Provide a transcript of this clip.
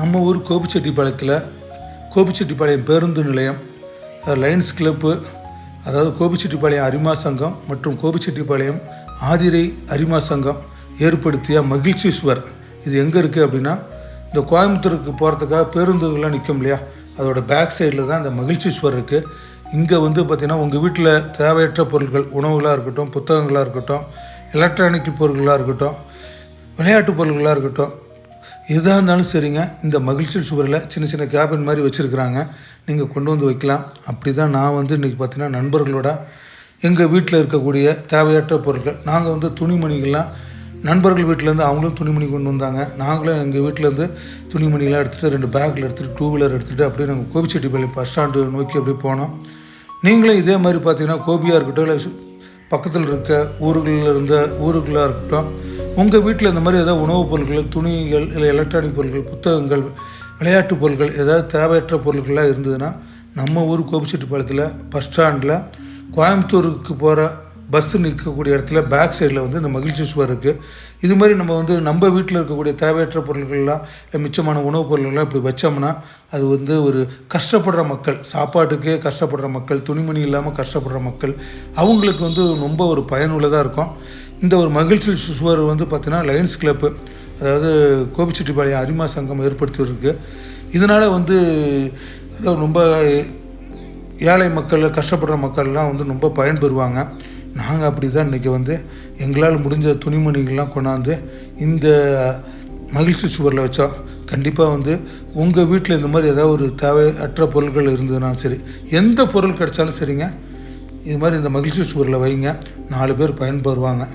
நம்ம ஊர் கோபிச்செட்டிப்பாளையத்தில் கோபிச்செட்டிப்பாளையம் பேருந்து நிலையம் லயன்ஸ் கிளப்பு அதாவது கோபிச்செட்டிப்பாளையம் அரிமா சங்கம் மற்றும் கோபிச்செட்டிப்பாளையம் ஆதிரை அரிமா சங்கம் ஏற்படுத்திய மகிழ்ச்சீஸ்வர் இது எங்கே இருக்குது அப்படின்னா இந்த கோயம்புத்தூருக்கு போகிறதுக்காக பேருந்துகள்லாம் நிற்கும் இல்லையா? அதோட பேக் சைடில் தான் இந்த மகிழ்ச்சீஸ்வர் இருக்குது இங்கே வந்து பார்த்திங்கன்னா உங்கள் வீட்டில் தேவையற்ற பொருட்கள் உணவுகளாக இருக்கட்டும் புத்தகங்களாக இருக்கட்டும் எலக்ட்ரானிக் பொருட்களாக இருக்கட்டும் விளையாட்டு பொருட்களாக இருக்கட்டும் எதாக இருந்தாலும் சரிங்க. இந்த மகிழ்ச்சி சுவரில் சின்ன சின்ன கேபின் மாதிரி வச்சுருக்குறாங்க. நீங்கள் கொண்டு வந்து வைக்கலாம். அப்படி தான் நான் வந்து இன்றைக்கி பார்த்தீங்கன்னா நண்பர்களோட எங்கள் வீட்டில் இருக்கக்கூடிய தேவையற்ற பொருட்கள். நாங்கள் வந்து துணிமணிகள்லாம் நண்பர்கள் வீட்டிலேருந்து அவங்களும் துணிமணி கொண்டு வந்தாங்க. நாங்களும் எங்கள் வீட்டிலேருந்து துணிமணிலாம் எடுத்துகிட்டு ரெண்டு பேக்கில் எடுத்துகிட்டு டூ வீலர் எடுத்துகிட்டு அப்படியே நாங்கள் கோபிச்செட்டிப்பள்ளி பஸ் ஸ்டாண்டு நோக்கி அப்படியே போனோம். நீங்களும் இதே மாதிரி பார்த்தீங்கன்னா கோபியாக இருக்கட்டும் இல்லை பக்கத்தில் இருக்க ஊர்களில் இருந்த ஊருகளாக இருக்கட்டும் உங்கள் வீட்டில் இந்த மாதிரி ஏதாவது உணவுப் பொருட்கள் துணிகள் இல்லை எலக்ட்ரானிக் பொருட்கள் புத்தகங்கள் விளையாட்டு பொருட்கள் ஏதாவது தேவையற்ற பொருட்கள்லாம் இருந்ததுன்னா நம்ம ஊர் கோபிச்செட்டிப்பாளையத்தில் பஸ் ஸ்டாண்டில் கோயம்புத்தூருக்கு போகிற பஸ்ஸு நிற்கக்கூடிய இடத்துல பேக் சைடில் வந்து இந்த மகிழ்ச்சி சுவர் இருக்குது இது மாதிரி நம்ம வந்து நம்ம வீட்டில் இருக்கக்கூடிய தேவையற்ற பொருட்கள்லாம் இல்லை மிச்சமான உணவுப் பொருட்கள்லாம் இப்படி வச்சோம்னா அது வந்து ஒரு கஷ்டப்படுற மக்கள் சாப்பாட்டுக்கே கஷ்டப்படுற மக்கள் துணிமணி இல்லாமல் கஷ்டப்படுற மக்கள் அவங்களுக்கு வந்து ரொம்ப ஒரு பயனுள்ளதாக இருக்கும். இந்த ஒரு மகிழ்ச்சி சுவர் வந்து பார்த்திங்கன்னா லயன்ஸ் கிளப்பு அதாவது கோபிச்செட்டிப்பாளையம் அரிமா சங்கம் ஏற்படுத்தியிருக்கு. இதனால் வந்து ரொம்ப ஏழை மக்கள் கஷ்டப்படுற மக்கள்லாம் வந்து ரொம்ப பயன்பெறுவாங்க. நாங்கள் அப்படி தான் இன்றைக்கி வந்து எங்களால் முடிஞ்ச துணிமணிகள்லாம் கொண்டாந்து இந்த மகிழ்ச்சி சுவரில் வச்சோம் கண்டிப்பாக வந்து உங்கள் வீட்டில் இந்த மாதிரி ஏதாவது ஒரு தேவையற்ற பொருட்கள் இருந்ததுன்னா சரி எந்த பொருள் கிடைச்சாலும் சரிங்க. இது மாதிரி இந்த மகிழ்ச்சி சுவரில் வைங்க. நாலு பேர் பயன்பெறுவாங்க.